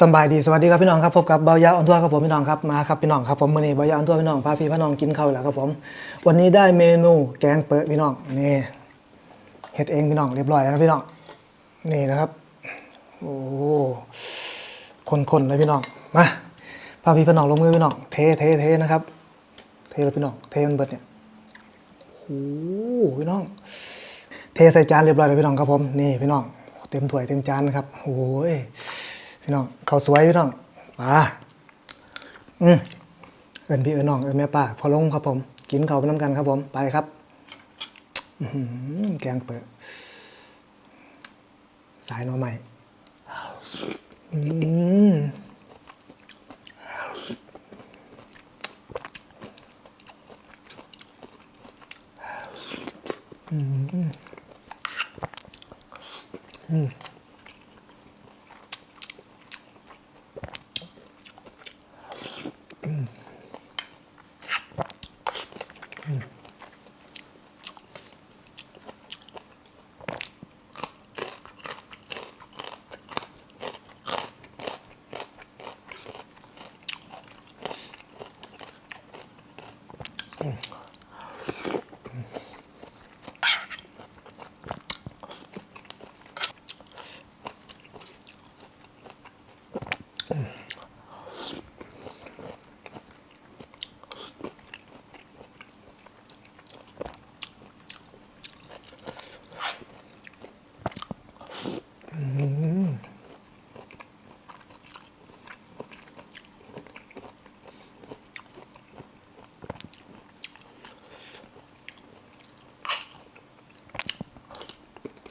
สบายดีสวัสดีครับพี่น้องครับพบกับเบายาออนทัวร์ครับผมพี่น้องครับมาครับพี่น้องครับผมมื่อนี้เบายาออนทัวร์พี่น้องพาพี่พี่น้องกินข้าวแล้วครับผม วันนี้ได้เมนูแกงเปิดพี่น้องนี่เฮ็ดเองพี่น้องเรียบร้อยแล้วนะพี่น้องนี่นะครับโอ้คนๆเลยพี่น้องมาพาพี่พี่น้องลงมือพี่น้องเทเทเทนะครับเทเลยพี่น้องเทมันเบิดเนี่ยโอ้โหพี่น้อง เทใส่จานเรียบร้อยเลยพี่น้องครับผมนี่พี่น้องเต็มถ้วยเต็มจานนะครับโอ้ย พี่น้องข้าวสวยพี่น้องมาอืมเอินพี่เอินน้องเอินแม่ป้าพอลงครับผม กินข้าวไปน้ำกันครับผมไปครับแกงเปิดสายน่อใหม่อืม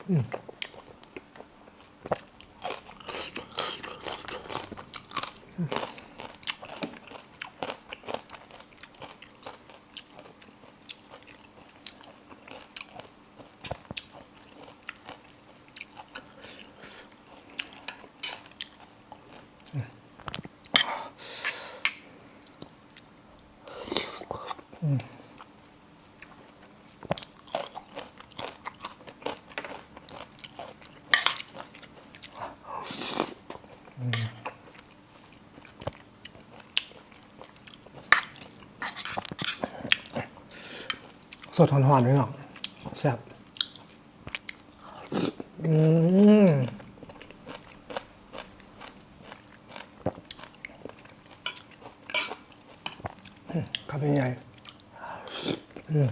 음. สดหอนๆพี่น้องแซ่บอืมครับพี่ใหญ่อืม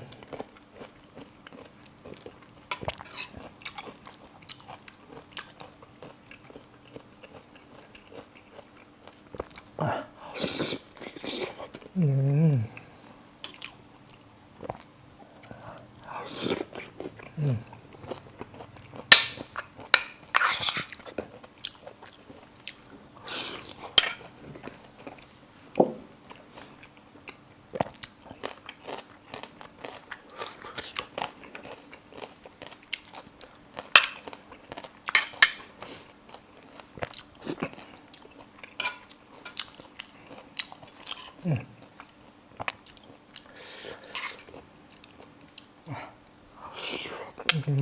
อืม บว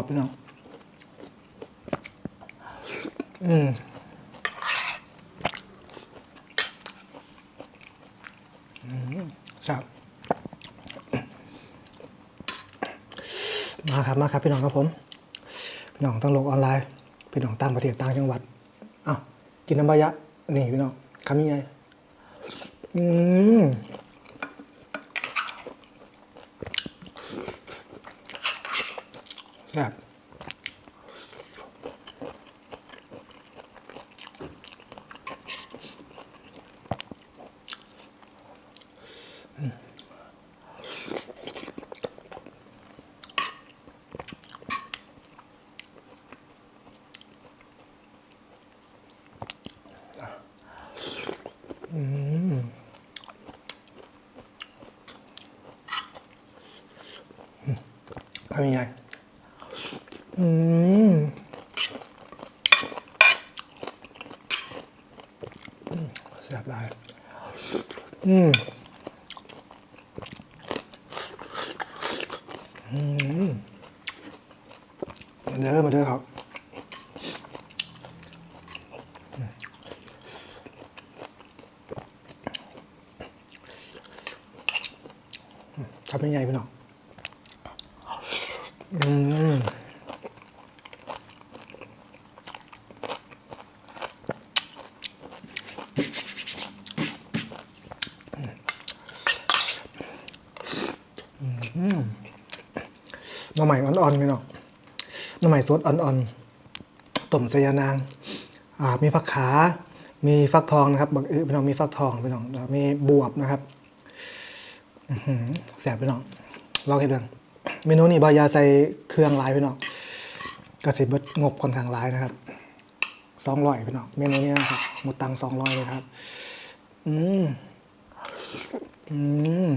บพี่น้อง อืมอืมครับมาครับมาครับพี่น้องครับผม พี่น้องต้องลงออนไลน์ พี่น้องต่างประเทศต่างจังหวัดอ้าวกินน้ำบายะ นี่พี่น้องคำยังไงอืมแซ่บ ăn nhanh uhm. Dẹp lại uhm. มาเด้อมาเด้อครับทำยังไงพี่น้องอืม น้ำใหม่อ่อนๆพี่น้องน้ำใหม่สดอ่อนๆต้มสยานางมีผักขา มีฟักทองนะครับบักอึพี่น้องมีฟักทองพี่น้องมีบวบนะครับแสบพี่น้องลองเห็นเรื่งเมนูนี้บายาใส่เครื่องหลายพี่น้องกระสิบเบิดงบค่อนข้างหลายนะครับสองร้อยพี่น้องเมนูนี้นะครับหมดตังสองร้อยเลยครับ อืมอืม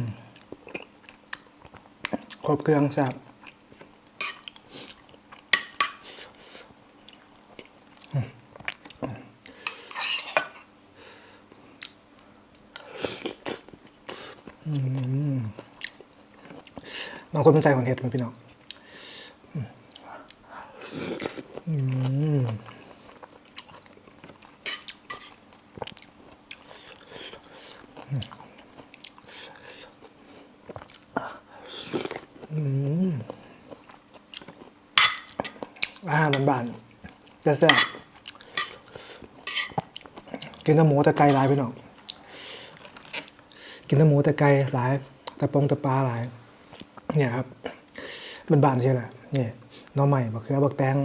ครบเครื่องแซ่บ บางคนเป็นใจของเห็ดไหมพี่น้องอาหารบานๆจะแซ่บกินน้ำหมูแต่ไก่หลายพี่น้อง กินน้ำหมูแต่ไก่หลาย แต่ปงแต่ปลาหลาย เนี่ยครับมันบานใช่แหละนี่หน้องใหม่บักเขือบักแตง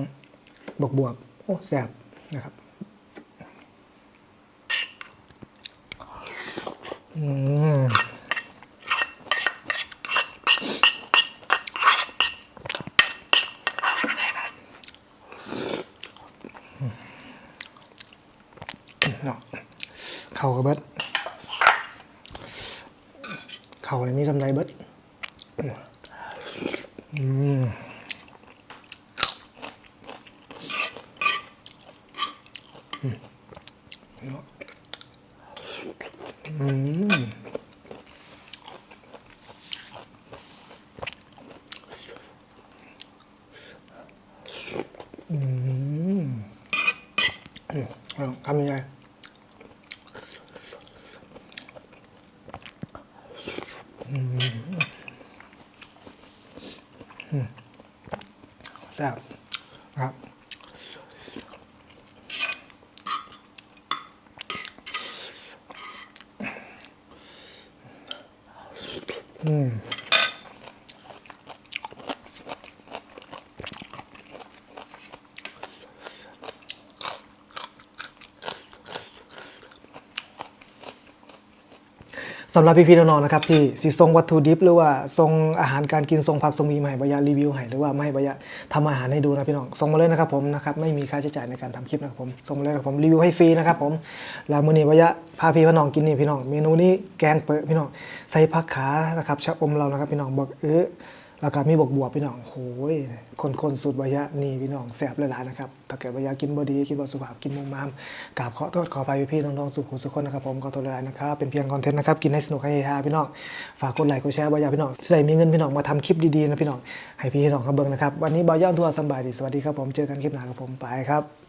บักบวบโอ้แซ่บนะครับอืมเนาะเข่ากับเบิด เข่าเลยมีกำไรเบิดอืมอืมทำยังไงอืม แซ่บครับอืม สำหรับพี่ๆน้องๆนะครับที่สิทรงวัตถุดิบหรือว่าทรงอาหารการกินทรงผักทรงมีมาให้บะยะรีวิวให้หรือว่าไม่ให้บะยะทำอาหารให้ดูนะพี่น้องส่งมาเลยนะครับผมนะครับไม่มีค่าใช้จ่ายในการทำคลิปนะครับผมส่งมาเลยนะครับผมรีวิวให้ฟรีนะครับผมแล้วมื้อนี้บยะพาพี่พี่น้องกินนี่พี่น้องเมนูนี้แกงเปิดพี่น้องใส่ผักขานะครับชะอมเรานะครับพี่น้องบอกเออ แล้วก็มีบวกบวบพี่น้องโอ้ยคนคนสูตรบายะนี่พี่น้องแสบหลายๆนะครับถ้าเกิดบายากินบดีกินบสุภาพกินมุมมามกราบขอโทษขออภัยพี่น้องๆสุขุสุขคนนะครับผมขอโทษหลายนะครับเป็นเพียงคอนเทนต์นะครับกินให้สนุกให้เฮฮาพี่น้องฝากกดไลค์กดแชร์บายาพี่น้องจะได้มีเงินพี่น้องมาทำคลิปดีๆนะพี่น้องให้พี่น้องเขาเบิ่งนะครับวันนี้บายาทัวร์สบายดีสวัสดีครับผมเจอกันคลิปหน้าครับผมไปครับ